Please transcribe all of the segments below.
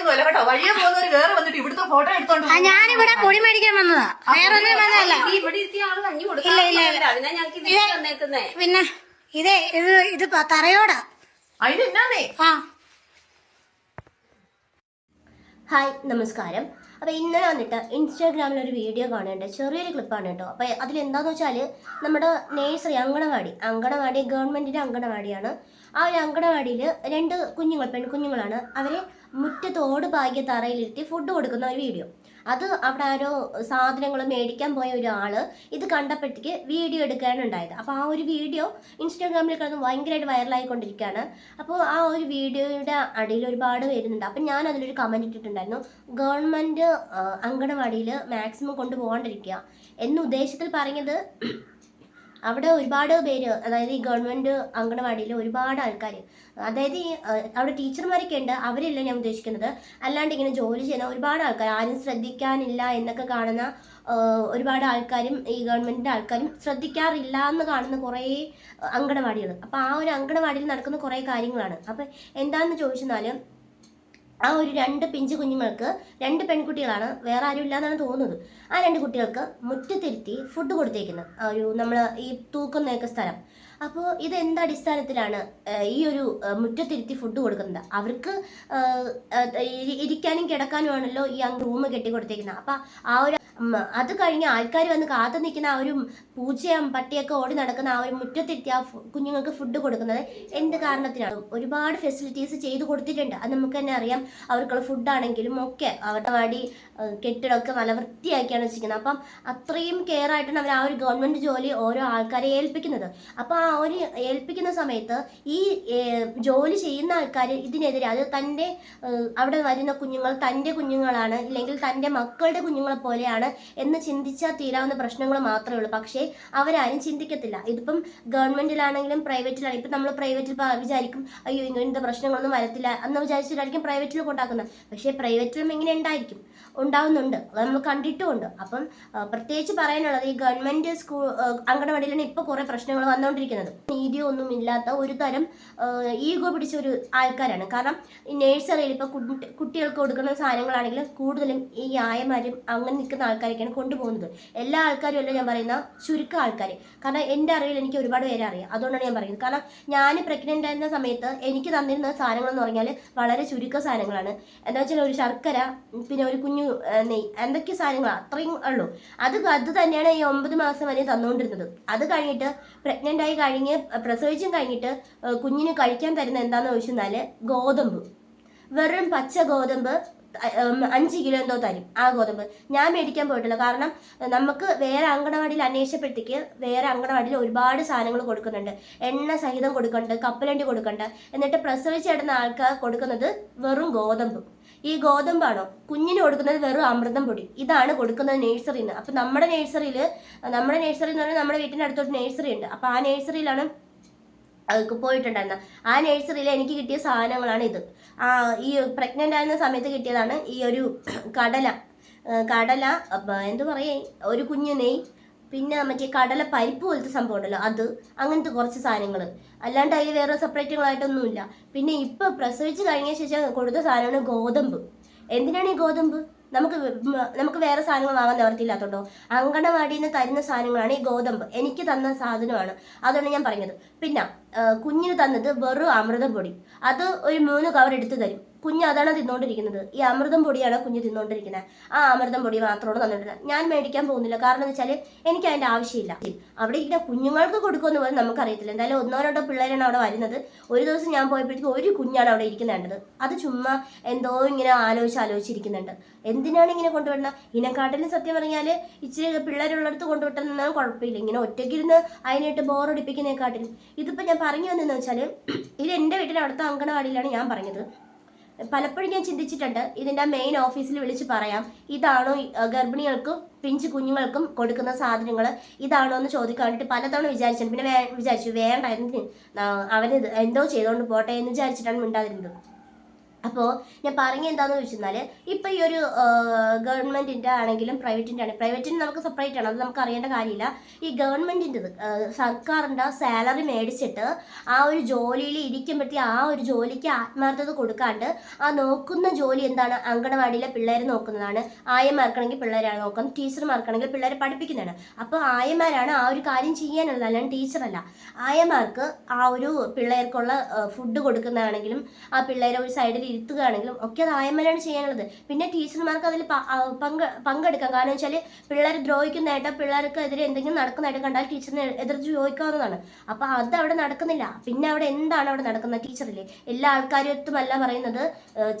കാര്യമൊന്നും അല്ല കേട്ടോ. വഴിയെ പോകുന്നവര് വേറെ വന്നിട്ട് ഇവിടുത്തെ ഫോട്ടോ എടുത്തോണ്ട് ഞാനിവിടെ പൊടി മേടിക്കാൻ വന്നതാ. വേറെ ഒന്നും വന്നതല്ല. ഈ ഇവിടെ ഇരുത്തിയ ആൾ കഞ്ഞി ഇല്ല, ഇല്ല, ഇല്ല. കൊടുക്കാൻ അതിനാ ഞങ്ങൾക്ക് ഇത് തന്നേക്കുന്നേ. പിന്നെ ഇതേ ഇത് ഇത് പ- തറയോടാ. ആ. ഹായ് നമസ്കാരം. അപ്പോൾ ഇന്നലെ വന്നിട്ട് ഇൻസ്റ്റാഗ്രാമിൽ ഒരു വീഡിയോ കാണുന്നുണ്ട്. ചെറിയൊരു ക്ലിപ്പാണ് കേട്ടോ. അപ്പോൾ അതിലെന്താന്ന് വെച്ചാൽ നമ്മുടെ നേഴ്സറി അങ്കണവാടി. അങ്കണവാടി ഗവൺമെന്റിന്റെ അങ്കണവാടിയാണ്. ആ ഒരു അങ്കണവാടിയിൽ രണ്ട് കുഞ്ഞുങ്ങൾ പെൺകുഞ്ഞുങ്ങളാണ്. മുറ്റത്തോട് ഭാഗ്യ തറയിലിരുത്തി ഫുഡ് കൊടുക്കുന്ന ഒരു വീഡിയോ അത് അവിടെ ആരോ സാധനങ്ങൾ മേടിക്കാൻ പോയ ഒരാൾ ഇത് കണ്ടപ്പോഴത്തേക്ക് വീഡിയോ എടുക്കുകയാണ് ഉണ്ടായത്. അപ്പോൾ ആ ഒരു വീഡിയോ ഇൻസ്റ്റാഗ്രാമിൽ കിടന്ന് ഭയങ്കരമായിട്ട് വൈറലായിക്കൊണ്ടിരിക്കുകയാണ് അപ്പോൾ ആ ഒരു വീഡിയോയുടെ അടിയിൽ ഒരുപാട് വരുന്നുണ്ട് അപ്പം ഞാൻ അതിലൊരു കമന്റ് ഇട്ടിട്ടുണ്ടായിരുന്നു. ഗവൺമെന്റ് അങ്കണവാടിയിൽ മാക്സിമം കൊണ്ടുപോകാണ്ടിരിക്കുക എന്ന ഉദ്ദേശത്തിൽ പറഞ്ഞത് അവിടെ ഒരുപാട് പേര് അതായത് ഈ ഗവൺമെന്റ് അങ്കണവാടിയിൽ ഒരുപാട് ആൾക്കാർ അതായത് ഈ അവിടെ ടീച്ചർമാരൊക്കെ ഉണ്ട്. അവരല്ല ഞാൻ ഉദ്ദേശിക്കുന്നത്. അല്ലാണ്ട് ഇങ്ങനെ ജോലി ചെയ്യുന്ന ഒരുപാട് ആൾക്കാർ ആരും ശ്രദ്ധിക്കാനില്ല എന്നൊക്കെ കാണുന്ന ഒരുപാട് ആൾക്കാരും ഈ ഗവൺമെന്റിന്റെ ആൾക്കാരും ശ്രദ്ധിക്കാറില്ല എന്ന് കാണുന്ന കുറേ അങ്കണവാടികൾ അപ്പോൾ ആ ഒരു അങ്കണവാടിയിൽ നടക്കുന്ന കുറേ കാര്യങ്ങളാണ്. അപ്പോൾ എന്താണെന്ന് ചോദിച്ചെന്നാൽ ആ ഒരു രണ്ട് പിഞ്ചു കുഞ്ഞുങ്ങൾക്ക് രണ്ട് പെൺകുട്ടികളാണ്. വേറെ ആരും ഇല്ലാന്നാണ് തോന്നുന്നത്. ആ രണ്ട് കുട്ടികൾക്ക് മുറ്റത്തിരുത്തി ഫുഡ് കൊടുത്തേക്കുന്നത് ആ ഒരു നമ്മൾ ഈ തൂക്കുന്നൊക്കെ സ്ഥലം. അപ്പോൾ ഇത് എന്ത് അടിസ്ഥാനത്തിലാണ് ഈ ഒരു മുറ്റത്തിരുത്തി ഫുഡ് കൊടുക്കുന്നത്? അവർക്ക് ഇരിക്കാനും കിടക്കാനും ആണല്ലോ ഈ റൂം കെട്ടി കൊടുത്തേക്കുന്നത് അപ്പം ആ ഒരു അത് കഴിഞ്ഞ് ആൾക്കാർ വന്ന് കാത്തു നിൽക്കുന്ന ആ ഒരു പൂച്ചയും പട്ടിയൊക്കെ ഓടി നടക്കുന്ന ആ ഒരു മുറ്റത്തിരുത്തി ആ കുഞ്ഞുങ്ങൾക്ക് ഫുഡ് കൊടുക്കുന്നത് എന്ത് കാരണത്തിനാണ്? ഒരുപാട് ഫെസിലിറ്റീസ് ചെയ്തു കൊടുത്തിട്ടുണ്ട്. അത് നമുക്ക് തന്നെ അറിയാം. അവർക്കുള്ള ഫുഡാണെങ്കിലും ഒക്കെ അവരുടെ വാടി കെട്ടിടമൊക്കെ നല്ല വൃത്തിയാക്കിയാണ് വെച്ചിരിക്കുന്നത്. അപ്പം അത്രയും കെയർ ആയിട്ടാണ് അവർ ആ ഒരു ഗവൺമെന്റ് ജോലി ഓരോ ആൾക്കാരെ ഏൽപ്പിക്കുന്നത്. അപ്പോൾ ആ ഒരു ഏൽപ്പിക്കുന്ന സമയത്ത് ഈ ജോലി ചെയ്യുന്ന ആൾക്കാർ ഇതിനെതിരെ അത് തന്റെ അവിടെ വരുന്ന കുഞ്ഞുങ്ങൾ തന്റെ കുഞ്ഞുങ്ങളാണ് ഇല്ലെങ്കിൽ തന്റെ മക്കളുടെ കുഞ്ഞുങ്ങളെ പോലെയാണ് എന്ന് ചിന്തിച്ചാൽ തീരാവുന്ന പ്രശ്നങ്ങൾ മാത്രമേ ഉള്ളൂ. പക്ഷേ അവരാരും ചിന്തിക്കത്തില്ല. ഇതിപ്പം ഗവൺമെന്റിലാണെങ്കിലും പ്രൈവറ്റിലാണെങ്കിലും ഇപ്പം നമ്മൾ പ്രൈവറ്റിൽ വിചാരിക്കും അയ്യോ ഇങ്ങനത്തെ പ്രശ്നങ്ങളൊന്നും വരത്തില്ല എന്ന് വിചാരിച്ചിട്ടായിരിക്കും പ്രൈവറ്റിൽ കൊണ്ടാക്കുന്നത്. പക്ഷേ പ്രൈവറ്റിലും ഇങ്ങനെ ഉണ്ടായിരിക്കും. ഉണ്ടാവുന്നുണ്ട്. അത് നമ്മൾ കണ്ടിട്ടുമുണ്ട്. അപ്പം പ്രത്യേകിച്ച് പറയാനുള്ളത് ഈ ഗവൺമെന്റ് സ്കൂൾ അങ്കണവാടിയിലാണ് ഇപ്പോൾ കുറേ പ്രശ്നങ്ങൾ വന്നുകൊണ്ടിരിക്കുന്നത് നീതിയോ ഒന്നും ഇല്ലാത്ത ഒരു തരം ഈഗോ പിടിച്ച ഒരു ആൾക്കാരാണ്. കാരണം ഈ നേഴ്സറിയിൽ ഇപ്പോൾ കുട്ടികൾക്ക് കൊടുക്കുന്ന സാധനങ്ങളാണെങ്കിലും കൂടുതലും ഈ ആയമാരും അങ്ങനെ നിൽക്കുന്ന ആൾക്കാരൊക്കെയാണ് കൊണ്ടുപോകുന്നത്. എല്ലാ ആൾക്കാരും അല്ല ഞാൻ പറയുന്ന ചുരുക്കം ആൾക്കാർ കാരണം എന്റെ അറിവിൽ എനിക്ക് ഒരുപാട് പേരെ അറിയാം. അതുകൊണ്ടാണ് ഞാൻ പറയുന്നത്. കാരണം ഞാൻ പ്രഗ്നന്റ് ആയിരുന്ന സമയത്ത് എനിക്ക് തന്നിരുന്ന സാധനങ്ങൾ എന്ന് പറഞ്ഞാൽ വളരെ ചുരുക്ക സാധനങ്ങളാണ്. എന്താ വെച്ചാൽ ഒരു ശർക്കര പിന്നെ ഒരു കുഞ്ഞു ആ, നെയ് എന്തൊക്കെ സാധനങ്ങൾ അത്രയും ഉള്ളൂ. അത് അത് തന്നെയാണ് ഈ ഒമ്പത് മാസം വരെ തന്നുകൊണ്ടിരുന്നത്. അത് കഴിഞ്ഞിട്ട് പ്രഗ്നന്റ് ആയി കഴിഞ്ഞ് പ്രസവിച്ചും കഴിഞ്ഞിട്ട് കുഞ്ഞിന് കഴിക്കാൻ തരുന്ന എന്താണെന്ന് ചോദിച്ചെന്നാൽ ഗോതമ്പ്. വെറും പച്ച ഗോതമ്പ് അഞ്ച് കിലോ എന്തോ തരും ആ ഗോതമ്പ്. ഞാൻ മേടിക്കാൻ പോയിട്ടില്ല. കാരണം നമുക്ക് വേറെ അങ്കണവാടിയിൽ അന്വേഷിച്ചപ്പോഴത്തേക്ക് വേറെ അങ്കണവാടിയിൽ ഒരുപാട് സാധനങ്ങൾ കൊടുക്കുന്നുണ്ട്. എണ്ണ സഹിതം കൊടുക്കുന്നുണ്ട് കപ്പലണ്ടി കൊടുക്കണ്ട് എന്നിട്ട് പ്രസവിച്ചിടുന്ന ആൾക്കാർ കൊടുക്കുന്നത് വെറും ഗോതമ്പ്. ഈ ഗോതമ്പാണോ കുഞ്ഞിന് കൊടുക്കുന്നത് വെറും അമൃതം പൊടി. ഇതാണ് കൊടുക്കുന്നത് നേഴ്സറിയിൽ നിന്ന് അപ്പം നമ്മുടെ നേഴ്സറിയിൽ നമ്മുടെ നേഴ്സറി എന്ന് പറഞ്ഞാൽ നമ്മുടെ വീട്ടിന്റെ അടുത്തൊരു നേഴ്സറി ഉണ്ട്. അപ്പോൾ ആ നേഴ്സറിയിലാണ് പോയിട്ടുണ്ടായിരുന്ന. ആ നേഴ്സറിയിൽ എനിക്ക് കിട്ടിയ സാധനങ്ങളാണ് ഇത്. ആ ഈ പ്രഗ്നന്റ് ആയിരുന്ന സമയത്ത് കിട്ടിയതാണ് ഈ ഒരു കടല. കടല എന്ത് പറയേ ഒരു കുഞ്ഞു നെയ് പിന്നെ മറ്റേ കടല പരിപ്പ് പോലത്തെ സംഭവം ഉണ്ടല്ലോ അത് അങ്ങനത്തെ കുറച്ച് സാധനങ്ങൾ അല്ലാണ്ട് അതിൽ വേറെ സെപ്പറേറ്റുകളായിട്ടൊന്നുമില്ല പിന്നെ ഇപ്പം പ്രസവിച്ച് കഴിഞ്ഞ ശേഷം കൊടുത്ത സാധനമാണ് ഗോതമ്പ്. എന്തിനാണ് ഈ ഗോതമ്പ്? നമുക്ക് നമുക്ക് വേറെ സാധനങ്ങൾ വാങ്ങാൻ നിവർത്തിയില്ലാത്തതുകൊണ്ടോ അങ്കണവാടിയിൽ നിന്ന് തരുന്ന സാധനങ്ങളാണ് ഈ ഗോതമ്പ്. എനിക്ക് തന്ന സാധനമാണ്. അതുകൊണ്ട് ഞാൻ പറഞ്ഞത്. പിന്നെ കുഞ്ഞിന് തന്നത് വെറും അമൃതം പൊടി. അത് ഒരു മൂന്ന് കവർ എടുത്തു തരും. കുഞ്ഞ് അതാണ് തിന്നുകൊണ്ടിരിക്കുന്നത് ഈ അമൃതം പൊടിയാണ് കുഞ്ഞ് തിന്നുകൊണ്ടിരിക്കുന്നത് ആ അമൃതം പൊടി മാത്രമാണ് തന്നിട്ടുള്ളത്. ഞാൻ മേടിക്കാൻ പോകുന്നില്ല. കാരണം എന്ന് വെച്ചാൽ എനിക്ക് അതിന്റെ ആവശ്യമില്ല. അവിടെ ഇരിക്കുന്ന കുഞ്ഞുങ്ങൾക്ക് കൊടുക്കുമെന്ന് പോലും നമുക്കറിയത്തില്ല. എന്തായാലും ഒന്നോ രണ്ടോ പിള്ളേരാണ് അവിടെ വരുന്നത്. ഒരു ദിവസം ഞാൻ പോയപ്പോഴത്തേക്ക് ഒരു കുഞ്ഞാണ് അവിടെ ഇരിക്കുന്നുണ്ടത് അത് ചുമ്മാ എന്തോ ഇങ്ങനെ ആലോചിച്ച് ആലോചിച്ചിരിക്കുന്നുണ്ട്. എന്തിനാണ് ഇങ്ങനെ കൊണ്ടുവിടുന്നത് ഇതിനെക്കാട്ടിലും സത്യം പറഞ്ഞാൽ ഇച്ചിരി പിള്ളേരുള്ളടത്ത് കൊണ്ടുവിട്ടെന്നാൽ കുഴപ്പമില്ല. ഇങ്ങനെ ഒറ്റയ്ക്കിരുന്ന് അതിനായിട്ട് ബോറടിപ്പിക്കുന്നതിനെക്കാട്ടിലും ഇതിപ്പോൾ ഞാൻ പറഞ്ഞു വന്നതെന്ന് വെച്ചാൽ ഇത് എന്റെ വീട്ടിന്റെ അടുത്ത അങ്കണവാടിയിലാണ് ഞാൻ പറഞ്ഞത്. പലപ്പോഴും ഞാൻ ചിന്തിച്ചിട്ടുണ്ട് ഇതിന്റെ മെയിൻ ഓഫീസിൽ വിളിച്ച് പറയാം ഇതാണോ ഗർഭിണികൾക്കും പിഞ്ച് കുഞ്ഞുങ്ങൾക്കും കൊടുക്കുന്ന സാധനങ്ങൾ ഇതാണോ എന്ന് ചോദിക്കാൻ വേണ്ടിയിട്ട് പലതവണ വിചാരിച്ചിട്ടുണ്ട്. പിന്നെ വേ വിചാരിച്ചു വേണ്ട എന്തിന് അവന് എന്തോ ചെയ്തുകൊണ്ട് പോട്ടെ എന്ന് വിചാരിച്ചിട്ടാണ് മിണ്ടാതിരുന്നത്. അപ്പോൾ ഞാൻ പറഞ്ഞ എന്താണെന്ന് വെച്ചാൽ ഇപ്പോൾ ഈ ഒരു ഗവൺമെന്റിന്റെ ആണെങ്കിലും പ്രൈവറ്റിന്റെ ആണെങ്കിലും പ്രൈവറ്റിന് നമുക്ക് സെപ്പറേറ്റ് ആണ് അത് നമുക്ക് അറിയേണ്ട കാര്യമില്ല. ഈ ഗവൺമെന്റിന്റെത് സർക്കാരിന്റെ സാലറി മേടിച്ചിട്ട് ആ ഒരു ജോലിയിൽ ഇരിക്കുമ്പോഴത്തേ ആ ഒരു ജോലിക്ക് ആത്മാർത്ഥത കൊടുക്കാണ്ട് ആ നോക്കുന്ന ജോലി എന്താണ്? അങ്കണവാടിയിലെ പിള്ളേരെ നോക്കുന്നതാണ് ആയമാർക്കാണെങ്കിൽ പിള്ളേരാണ് നോക്കുന്നത് ടീച്ചർമാർക്കാണെങ്കിൽ പിള്ളേരെ പഠിപ്പിക്കുന്നതാണ്. അപ്പോൾ ആയമാരാണ് ആ ഒരു കാര്യം ചെയ്യാനുള്ളത് അല്ലാണ്ട് ടീച്ചറല്ല. ആയമാർക്ക് ആ ഒരു പിള്ളേർക്കുള്ള ഫുഡ് കൊടുക്കുന്നതാണെങ്കിലും ആ പിള്ളേരെ ഒരു സൈഡിൽ ഇരുത്തുകയാണെങ്കിലും ഒക്കെ അത് ആയമാരാണ് ചെയ്യാനുള്ളത്. പിന്നെ ടീച്ചർമാർക്ക് അതിൽ പങ്ക് പങ്കെടുക്കാം. കാരണം വെച്ചാൽ പിള്ളേർ ദ്രോഹിക്കുന്നതായിട്ടോ പിള്ളേർക്ക് എതിരെ എന്തെങ്കിലും നടക്കുന്നതായിട്ട് കണ്ടാൽ ടീച്ചറിനെ എതിർത്ത് ചോദിക്കാവുന്നതാണ്. അപ്പോൾ അത് അവിടെ നടക്കുന്നില്ല. പിന്നെ അവിടെ എന്താണ് അവിടെ നടക്കുന്നത് ടീച്ചറില്ലേ എല്ലാ ആൾക്കാരുമല്ല പറയുന്നത്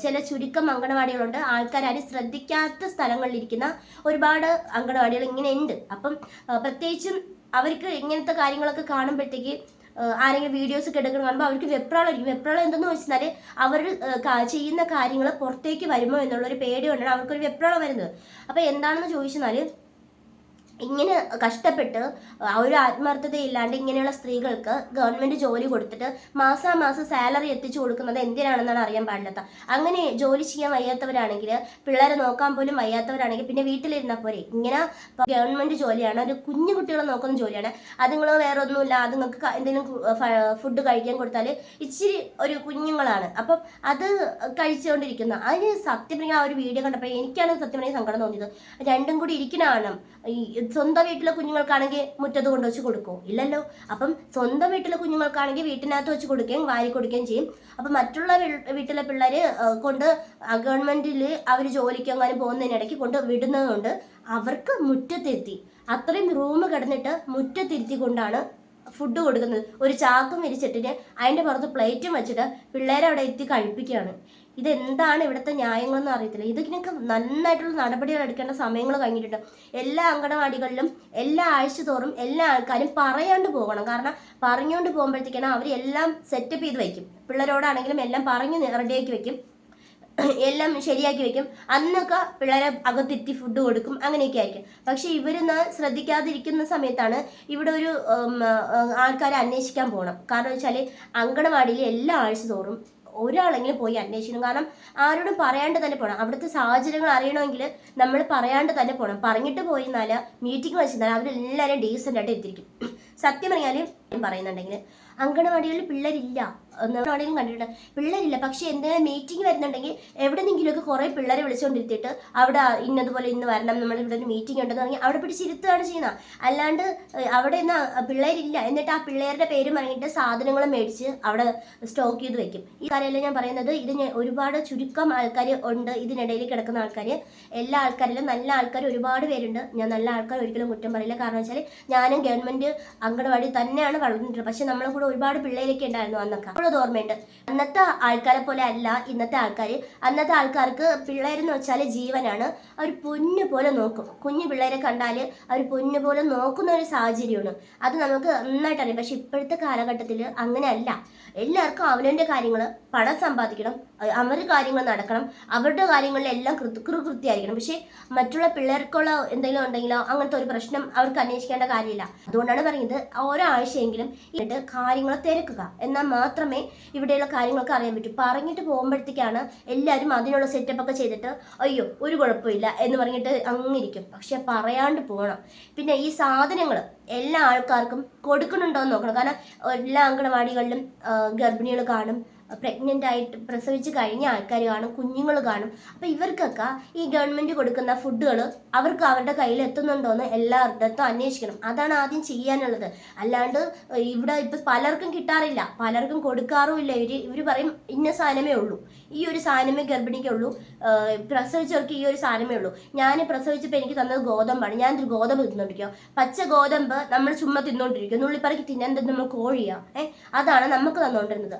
ചില ചുരുക്കം അങ്കണവാടികളുണ്ട് ആൾക്കാരും ശ്രദ്ധിക്കാത്ത സ്ഥലങ്ങളിലിരിക്കുന്ന ഒരുപാട് അങ്കണവാടികൾ ഇങ്ങനെ ഉണ്ട് അപ്പം പ്രത്യേകിച്ചും അവർക്ക് ഇങ്ങനത്തെ കാര്യങ്ങളൊക്കെ കാണുമ്പോഴത്തേക്ക് ആരെങ്കിലും വീഡിയോസ് ഒക്കെ എടുക്കണം കാണുമ്പോൾ അവർക്ക് വെപ്രാളായിരിക്കും. വെപ്രാളം എന്തെന്ന് വെച്ചാൽ അവർ ചെയ്യുന്ന കാര്യങ്ങൾ പുറത്തേക്ക് വരുമോ എന്നുള്ളൊരു പേടി കൊണ്ടാണ് അവർക്കൊരു വെപ്രാളം വരുന്നത്. അപ്പോൾ എന്താണെന്ന് ചോദിച്ചെന്നാൽ ഇങ്ങനെ കഷ്ടപ്പെട്ട് ഒരു ആത്മാർത്ഥതയില്ലാണ്ട് ഇങ്ങനെയുള്ള സ്ത്രീകൾക്ക് ഗവൺമെന്റ് ജോലി കൊടുത്തിട്ട് മാസാമാസം സാലറി എത്തിച്ചു കൊടുക്കുന്നത് എന്തിനാണെന്നാണ് അറിയാൻ പാടില്ലാത്ത. അങ്ങനെ ജോലി ചെയ്യാൻ വയ്യാത്തവരാണെങ്കിൽ പിള്ളേരെ നോക്കാൻ പോലും വയ്യാത്തവരാണെങ്കിൽ പിന്നെ വീട്ടിലിരുന്നാൽ പോരെ. ഇങ്ങനെ ഗവൺമെന്റ് ജോലിയാണ് ഒരു കുഞ്ഞു കുട്ടികളെ നോക്കുന്ന ജോലിയാണ്. അതുങ്ങൾ വേറെ ഒന്നുമില്ല അത് നിങ്ങൾക്ക് എന്തെങ്കിലും ഫുഡ് കഴിക്കാൻ കൊടുത്താൽ ഇച്ചിരി ഒരു കുഞ്ഞുങ്ങളാണ്. അപ്പം അത് കഴിച്ചുകൊണ്ടിരിക്കുന്നു. അതിന് സത്യം പറഞ്ഞാൽ ആ ഒരു വീഡിയോ കണ്ടപ്പോൾ എനിക്കാണ് സത്യം പറഞ്ഞാൽ സങ്കടം തോന്നിയത്. രണ്ടും കൂടി ഇരിക്കണമാണ് ഈ സ്വന്തം വീട്ടിലെ കുഞ്ഞുങ്ങൾക്കാണെങ്കിൽ മുറ്റത്ത് കൊണ്ടുവച്ച് കൊടുക്കുമോ ഇല്ലല്ലോ. അപ്പം സ്വന്തം വീട്ടിലെ കുഞ്ഞുങ്ങൾക്കാണെങ്കിൽ വീട്ടിനകത്ത് വെച്ച് കൊടുക്കുകയും വാരി കൊടുക്കുകയും ചെയ്യും. അപ്പം മറ്റുള്ള വീട്ടിലെ പിള്ളേർ കൊണ്ട് ഗവൺമെന്റിൽ അവർ ജോലിക്ക് അങ്ങനെ പോകുന്നതിനിടയ്ക്ക് കൊണ്ട് വിടുന്നതുകൊണ്ട് അവർക്ക് മുറ്റത്തെത്തി. അത്രയും റൂം കിടന്നിട്ട് മുറ്റത്തിരുത്തി കൊണ്ടാണ് ഫുഡ് കൊടുക്കുന്നത്. ഒരു ചാക്കും വിരിച്ചിട്ടിട്ട് അതിന്റെ പുറത്ത് പ്ലേറ്റും വെച്ചിട്ട് പിള്ളേരെ അവിടെ എത്തി കഴിപ്പിക്കുകയാണ്. ഇതെന്താണ് ഇവിടുത്തെ ന്യായങ്ങളെന്ന് അറിയത്തില്ല. ഇതിനൊക്കെ നന്നായിട്ടുള്ള നടപടികൾ എടുക്കേണ്ട സമയങ്ങൾ കഴിഞ്ഞിട്ടുണ്ട്. എല്ലാ അങ്കണവാടികളിലും എല്ലാ ആഴ്ച തോറും എല്ലാ ആൾക്കാരും പറയാണ്ട് പോകണം. കാരണം പറഞ്ഞുകൊണ്ട് പോകുമ്പോഴത്തേക്കാണ് അവർ എല്ലാം സെറ്റപ്പ് ചെയ്ത് വയ്ക്കും പിള്ളേരോടാണെങ്കിലും എല്ലാം പറഞ്ഞ് റെഡിയാക്കി വയ്ക്കും എല്ലാം ശരിയാക്കി വെക്കും. അന്നൊക്കെ പിള്ളേരെ അകത്തെത്തി ഫുഡ് കൊടുക്കും. അങ്ങനെയൊക്കെ ആയിരിക്കും. പക്ഷെ ഇവരെന്ന് ശ്രദ്ധിക്കാതിരിക്കുന്ന സമയത്താണ് ഇവിടെ ഒരു ആൾക്കാരെ അന്വേഷിക്കാൻ പോകണം കാരണം വെച്ചാൽ അങ്കണവാടിയിൽ എല്ലാ ആഴ്ച തോറും ഒരാളെങ്കിലും പോയി അന്വേഷിക്കണം. കാരണം ആരോടും പറയാണ്ട് തന്നെ പോകണം അവിടുത്തെ സാഹചര്യങ്ങൾ അറിയണമെങ്കിൽ നമ്മൾ പറയാണ്ട് തന്നെ പോകണം പറഞ്ഞിട്ട് പോയിരുന്നാൽ മീറ്റിംഗ് വെച്ചിരുന്നാൽ അവരെല്ലാവരും ഡീസന്റ് ആയിട്ട് എത്തിയിരിക്കും സത്യം പറഞ്ഞാൽ പറയുന്നുണ്ടെങ്കിൽ അങ്കണവാടികളിൽ പിള്ളേരില്ല. അങ്കണവാടികളും കണ്ടിട്ടുണ്ട്. പിള്ളേരില്ല. പക്ഷെ എന്തെങ്കിലും മീറ്റിംഗ് വരുന്നുണ്ടെങ്കിൽ എവിടെന്നെങ്കിലുമൊക്കെ കുറേ പിള്ളേരെ വിളിച്ചുകൊണ്ടിരുത്തിയിട്ട് അവിടെ ഇന്നതുപോലെ ഇന്ന് വരണം നമ്മൾ ഇവിടെ ഒരു മീറ്റിംഗ് ഉണ്ടെന്ന് പറഞ്ഞാൽ അവിടെ പിടിച്ചിരുത്തുകയാണ് ചെയ്യുന്നത്. അല്ലാണ്ട് അവിടെ നിന്ന് പിള്ളേരില്ല. എന്നിട്ട് ആ പിള്ളേരുടെ പേര് പറഞ്ഞിട്ട് സാധനങ്ങൾ മേടിച്ച് അവിടെ സ്റ്റോക്ക് ചെയ്ത് വെക്കും. ഈ കാര്യമല്ല ഞാൻ പറയുന്നത് ഇത് ഒരുപാട് ചുരുക്കം ആൾക്കാർ ഉണ്ട്. ഇതിനിടയിൽ കിടക്കുന്ന ആൾക്കാർ എല്ലാ ആൾക്കാരിലും നല്ല ആൾക്കാർ ഒരുപാട് പേരുണ്ട്. ഞാൻ നല്ല ആൾക്കാർ ഒരിക്കലും കുറ്റം പറയില്ല. കാരണം വെച്ചാൽ ഞാനും ഗവൺമെന്റ് അങ്കണവാടി തന്നെയാണ് വളർന്നിട്ടുള്ളത്. പക്ഷേ നമ്മളെ കൂടെ ഒരുപാട് പിള്ളേരൊക്കെ ഉണ്ടായിരുന്നു അന്നൊക്കെ. അപ്പോഴത് ഓർമ്മയുണ്ട്. അന്നത്തെ ആൾക്കാരെ പോലെ അല്ല ഇന്നത്തെ ആൾക്കാർ അന്നത്തെ ആൾക്കാർക്ക് പിള്ളേരെന്ന് വെച്ചാൽ ജീവനാണ്. അവർ പൊന്നു പോലെ നോക്കും. കുഞ്ഞു പിള്ളേരെ കണ്ടാൽ അവർ പൊന്നു പോലെ നോക്കുന്ന ഒരു സാഹചര്യമാണ്. അത് നമുക്ക് നന്നായിട്ട് അറിയാം. പക്ഷെ ഇപ്പോഴത്തെ കാലഘട്ടത്തിൽ അങ്ങനെയല്ല. എല്ലാവർക്കും അവനവന്റെ കാര്യങ്ങൾ പണം സമ്പാദിക്കണം അവരുടെ കാര്യങ്ങൾ നടക്കണം അവരുടെ കാര്യങ്ങളിലെല്ലാം കൃത്യ കൃത്യമായിരിക്കണം പക്ഷേ മറ്റുള്ള പിള്ളേർക്കുള്ള എന്തെങ്കിലും ഉണ്ടെങ്കിലോ അങ്ങനത്തെ ഒരു പ്രശ്നം അവർക്ക് അന്വേഷിക്കേണ്ട കാര്യമില്ല. അതുകൊണ്ടാണ് പറയുന്നത് ഓരോ ആഴ്ചയെങ്കിലും എന്നിട്ട് കാര്യങ്ങൾ തിരക്കുക. എന്നാൽ മാത്രമേ ഇവിടെയുള്ള കാര്യങ്ങളൊക്കെ അറിയാൻ പറ്റൂ. പറഞ്ഞിട്ട് പോകുമ്പോഴത്തേക്കാണ് എല്ലാവരും അതിനുള്ള സെറ്റപ്പ് ഒക്കെ ചെയ്തിട്ട് അയ്യോ ഒരു കുഴപ്പമില്ല എന്ന് പറഞ്ഞിട്ട് അങ്ങിരിക്കും. പക്ഷെ പറയാണ്ട് പോകണം. പിന്നെ ഈ സാധനങ്ങൾ എല്ലാ ആൾക്കാർക്കും കൊടുക്കുന്നുണ്ടോ എന്ന് നോക്കണം. കാരണം എല്ലാ അങ്കണവാടികളിലും ഗർഭിണികൾ കാണും പ്രഗ്നന്റ് ആയിട്ട് പ്രസവിച്ച് കഴിഞ്ഞ ആൾക്കാർ കാണും കുഞ്ഞുങ്ങൾ കാണും. അപ്പോൾ ഇവർക്കൊക്കെ ഈ ഗവൺമെന്റ് കൊടുക്കുന്ന ഫുഡുകൾ അവർക്ക് അവരുടെ കയ്യിൽ എത്തുന്നുണ്ടോയെന്ന് എല്ലായിടത്തും അന്വേഷിക്കണം. അതാണ് ആദ്യം ചെയ്യാനുള്ളത്. അല്ലാണ്ട് ഇവിടെ ഇപ്പം പലർക്കും കിട്ടാറില്ല. പലർക്കും കൊടുക്കാറുമില്ല. ഇവർ ഇവർ പറയും ഇന്ന സാധനമേ ഉള്ളൂ. ഈ ഒരു സാധനമേ ഗർഭിണിക്കുള്ളൂ. പ്രസവിച്ചവർക്ക് ഈ ഒരു സാധനമേ ഉള്ളൂ. ഞാൻ പ്രസവിച്ചപ്പോൾ എനിക്ക് തന്നത് ഗോതമ്പാണ്. ഞാൻ ഗോതമ്പ് തിന്നോണ്ടിരിക്കുക പച്ച ഗോതമ്പ് നമ്മൾ ചുമ്മാ തിന്നോണ്ടിരിക്കും നുള്ളിപ്പറക്കി തിന്നാൻ തന്നെ നമ്മൾ കോഴിയാണ് ഏഹ് അതാണ് നമുക്ക് തന്നുകൊണ്ടിരുന്നത്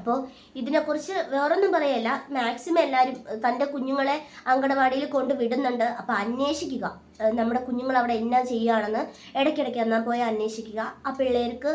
അപ്പോൾ ഇതിനെക്കുറിച്ച് വേറൊന്നും പറയല്ല. മാക്സിമം എല്ലാവരും തന്റെ കുഞ്ഞുങ്ങളെ അങ്കണവാടിയിൽ കൊണ്ടുവിടുന്നുണ്ട് അപ്പോൾ അന്വേഷിക്കുക. നമ്മുടെ കുഞ്ഞുങ്ങൾ അവിടെ എന്നാ ചെയ്യുകയാണെന്ന് ഇടയ്ക്കിടയ്ക്ക് എന്നാൽ പോയി അന്വേഷിക്കുക. ആ പിള്ളേർക്ക്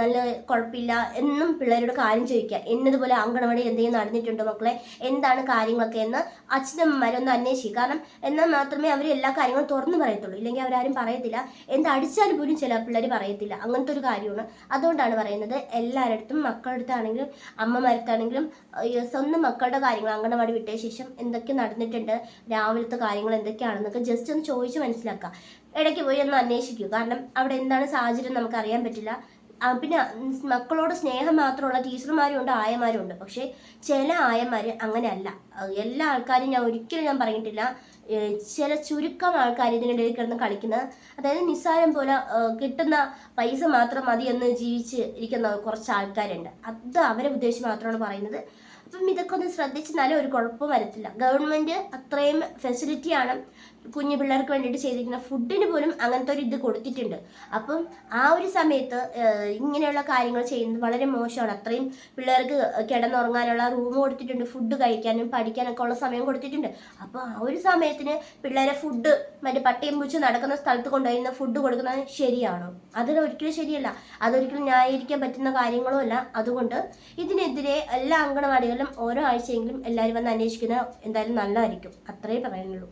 നല്ല കുഴപ്പമില്ല എന്നും പിള്ളേരോട് കാര്യം ചോദിക്കുക. എന്നതുപോലെ അങ്കണവാടി എന്തെങ്കിലും നടന്നിട്ടുണ്ടോ മക്കളെ? എന്താണ് കാര്യങ്ങളൊക്കെ എന്ന് അച്ഛനമ്മമാരൊന്ന് അന്വേഷിക്കുക. കാരണം എന്നാൽ മാത്രമേ അവർ എല്ലാ കാര്യങ്ങളും തുറന്നു പറയത്തുള്ളൂ. ഇല്ലെങ്കിൽ അവരാരും പറയത്തില്ല. എന്ത് അടിച്ചാൽ പോലും ചില പിള്ളേർ പറയത്തില്ല. അങ്ങനത്തെ ഒരു കാര്യമാണ്. അതുകൊണ്ടാണ് പറയുന്നത് എല്ലാവരുടെ മക്കളുടെ അടുത്താണെങ്കിലും അമ്മമാരടുത്താണെങ്കിലും ഈ സ്വന്തം മക്കളുടെ കാര്യങ്ങൾ അങ്കണവാടി വിട്ട ശേഷം എന്തൊക്കെ നടന്നിട്ടുണ്ട് രാവിലത്തെ കാര്യങ്ങൾ എന്തൊക്കെയാണെന്നൊക്കെ ജസ്റ്റ് ഒന്ന് ചോദിച്ച് മനസ്സിലാക്കുക. ഇടയ്ക്ക് പോയി ഒന്ന് അന്വേഷിക്കൂ. കാരണം അവിടെ എന്താണ് സാഹചര്യം നമുക്ക് അറിയാൻ പറ്റില്ല. പിന്നെ മക്കളോട് സ്നേഹം മാത്രമുള്ള ടീച്ചർമാരും ഉണ്ട് ആയമാരും ഉണ്ട്. പക്ഷേ ചില ആയമാർ അങ്ങനെയല്ല. എല്ലാ ആൾക്കാരും ഞാൻ ഒരിക്കലും ഞാൻ പറഞ്ഞിട്ടില്ല. ചില ചുരുക്കം ആൾക്കാർ ഇതിനിടയിൽ കിടന്ന് കളിക്കുന്നത് അതായത് നിസ്സാരം പോലെ കിട്ടുന്ന പൈസ മാത്രം മതി എന്ന് ജീവിച്ച് ഇരിക്കുന്ന കുറച്ച് ആൾക്കാരുണ്ട്. അത് അവരെ ഉദ്ദേശിച്ച് മാത്രമാണ് പറയുന്നത്. അപ്പം ഇതൊക്കെ ഒന്ന് ശ്രദ്ധിച്ചെന്നാലും ഒരു കുഴപ്പം വരത്തില്ല. ഗവൺമെന്റ് അത്രയും ഫെസിലിറ്റിയാണ്. കുഞ്ഞു പിള്ളേർക്ക് വേണ്ടിയിട്ട് ചെയ്തിരിക്കുന്ന ഫുഡിന് പോലും അങ്ങനത്തെ ഒരു ഇത് കൊടുത്തിട്ടുണ്ട്. അപ്പം ആ ഒരു സമയത്ത് ഇങ്ങനെയുള്ള കാര്യങ്ങൾ ചെയ്യുന്നത് വളരെ മോശമാണ്. അത്രയും പിള്ളേർക്ക് കിടന്നുറങ്ങാനുള്ള റൂം കൊടുത്തിട്ടുണ്ട് ഫുഡ് കഴിക്കാനും പഠിക്കാനൊക്കെ ഉള്ള സമയം കൊടുത്തിട്ടുണ്ട്. അപ്പോൾ ആ ഒരു സമയത്തിന് പിള്ളേരെ ഫുഡ് മറ്റേ പട്ടിയും പൂച്ച് നടക്കുന്ന സ്ഥലത്ത് കൊണ്ടുപോയിരുന്ന ഫുഡ് കൊടുക്കുന്നത് ശരിയാണോ? അത് ഒരിക്കലും ശരിയല്ല. അതൊരിക്കലും ന്യായീകരിക്കാൻ പറ്റുന്ന കാര്യങ്ങളും അല്ല. അതുകൊണ്ട് ഇതിനെതിരെ എല്ലാ അങ്കണവാടികളിലും ഓരോ ആഴ്ചയെങ്കിലും എല്ലാവരും വന്ന് അന്വേഷിക്കുന്നത് എന്തായാലും നല്ലതായിരിക്കും. അത്രേ പറയാനുള്ളൂ.